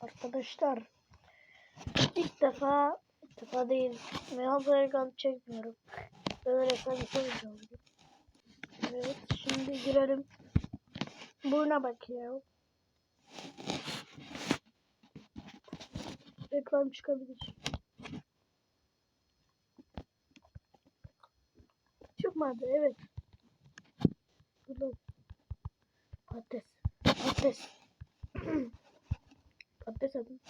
Arkadaşlar ilk defa ilk defa değil Meyhan Saygan çekmiyorum. Böyle sayısı oldu. Evet şimdi girelim. Buna bakıyor. Reklam çıkabilir. Çıkmadı evet. Patates. Patates. Patates adım.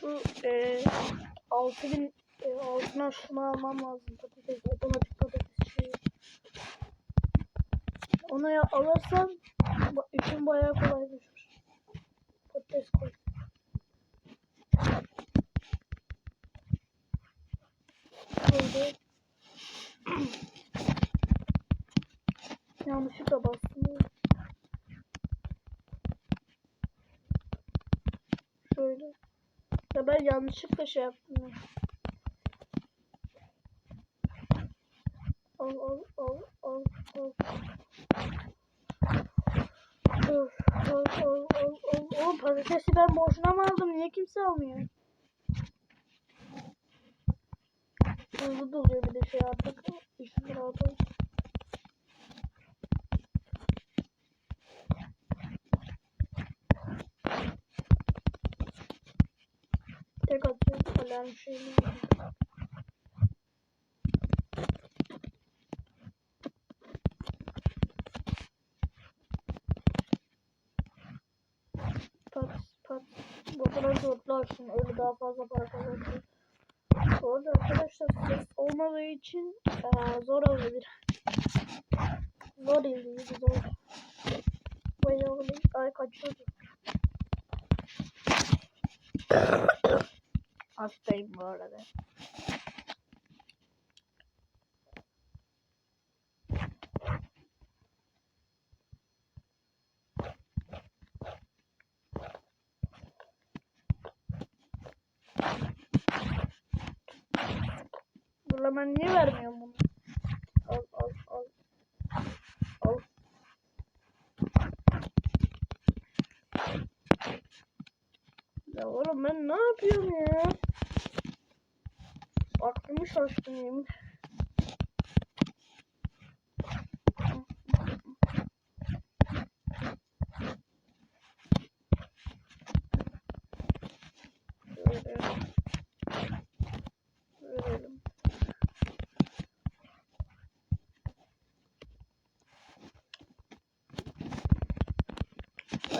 Şu e, 6000 e, altına şunu almam lazım patates otomatik patates şeyi. Onu ya alırsam işim bayağı kolaylaşır. Patates koy. Şöyle. Yanlışlıkla bastım. Şöyle. Ya ben yanlışlıkla şey yaptım. ya. Al al al al al. Al al al al. Oğlum patatesi ben boşuna mı aldım? Niye kimse almıyor? Hızlı doluyor bir de şey artık. İşim rahat olsun. Tek atıyorum alarm şeyini. Pat pat. Buradan dörtlarsın öyle daha fazla para kazanırsın. Bu arada arkadaşlar ses olmadığı için eee, zor olabilir. Zor değil zor. Bayağı oluyor. Ay kaçıyordu. Hastayım bu arada. Lan niye vermiyorum bunu? Al al al. Al. Ya oğlum ben ne yapıyorum ya? Aklımı şaştım yemin. Şöyle. Verelim.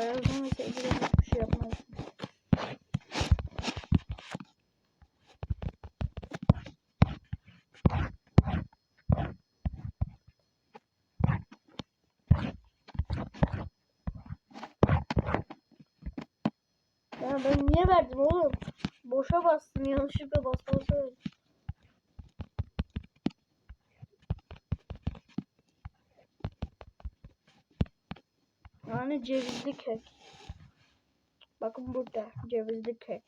Ayazını sevgilim hiçbir şey yapmaz. Ya ben niye verdim oğlum? Boşa bastım yanlışlıkla basmasaydım. Yani cevizli kek. Bakın burada cevizli kek.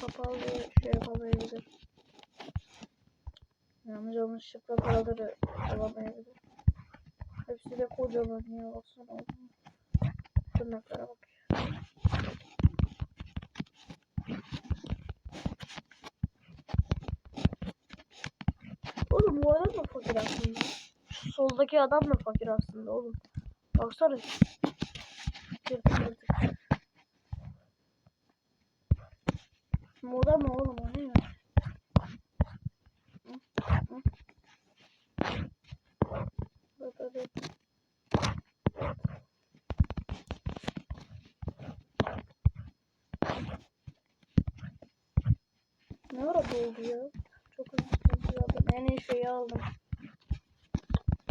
Kapalı şey yapamayabilir. Yalnız yanlışlıkla paraları alamayabilir. Hepsi de kocaman ya baksana. Tırnaklara bak. Oğlum bu adam da fakir aslında. Şu soldaki adam da fakir aslında oğlum. Baksana. Yırtık. Moda mı oğlum o ne ya? Ne ara oldu ya? Çok hızlı aldım. En iyi şeyi aldım.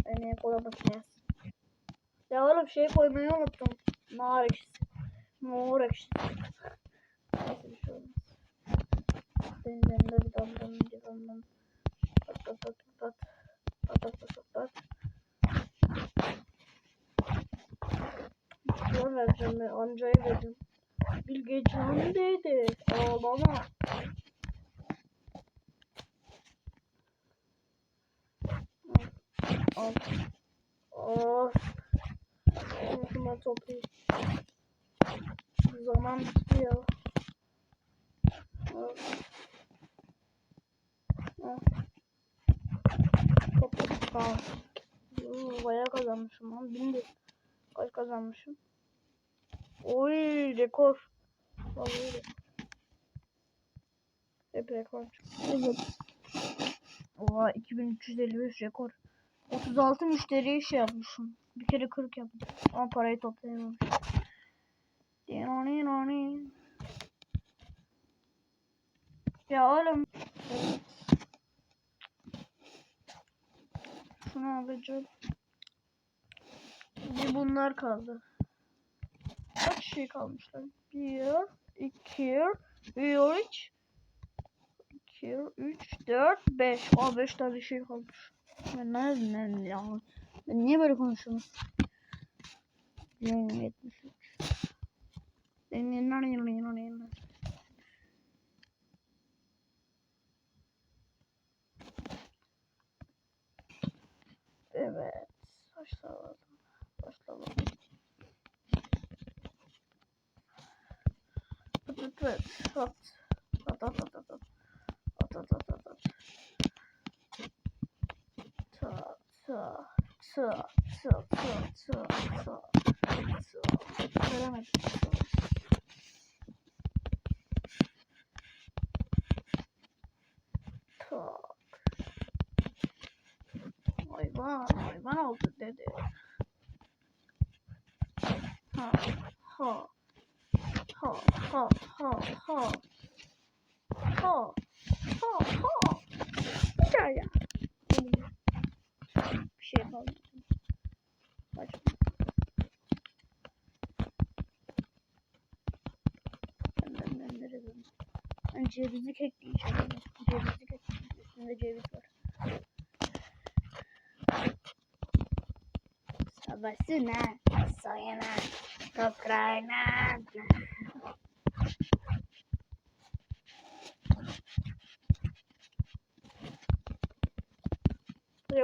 En iyi kola makinesi. Ya oğlum şey koymayı unuttum. Nar ekşisi. Mor ekşisi. Neyse bir şey olmaz. Benim elimde bir damdan bir damdan. Pat pat pat pat. Pat pat pat pat pat. Şuna vereceğim ben. Anca'ya vereceğim. Bilge Can dedi. Ağlama. Al. Of. Şunu toplayayım. Zaman bitti ya. Of. Oo, Bayağı kazanmışım lan. Bindi. Kaç kazanmışım? Oy rekor. Vallahi. Hep rekor. Evet. Oha 2355 rekor. 36 müşteriye şey yapmışım. Bir kere 40 yaptım. Ama parayı toplayamamışım. Ya oğlum. Şunu alacağım. Bir bunlar kaldı. Kaç şey kalmış lan? Bir, iki, üç, iki, üç, dört, beş. Aa beş tane şey kalmış. Ben nereden ya? Ben niye böyle konuşuyorum? 73. Evet. Başlayalım. Başlayalım. Evet. At. At at at at at. At at at at at. Ta ta ta ta ta ta ta. Veremedim. Ha, ha. Ha, ha, ha. Bir daha ya. Bir şey yapalım. Başka. Ben? Ben cevizi kekleyeceğim. Cevizi kekleyeceğim. Üstünde ceviz var. Sabahsına, soyana, toprağına.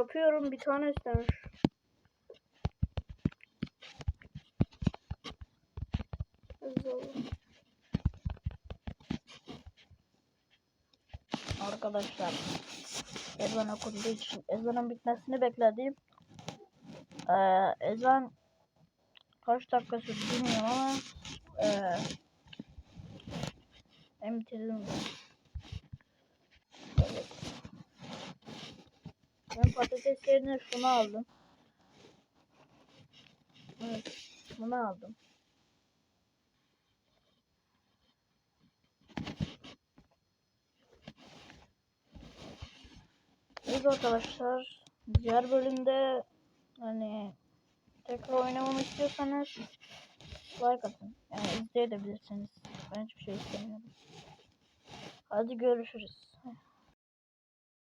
Yapıyorum bir tane istemiş. Arkadaşlar ezan okunduğu için ezanın bitmesini bekledim. Ee, ezan kaç dakika sürdü bilmiyorum ama ee, ben bitirdim. Evet. Ben patates yerine şunu aldım. Evet, bunu aldım. Evet arkadaşlar, diğer bölümde hani tekrar oynamamı istiyorsanız like atın. Yani izleyebilirsiniz. Ben hiçbir şey istemiyorum. Hadi görüşürüz.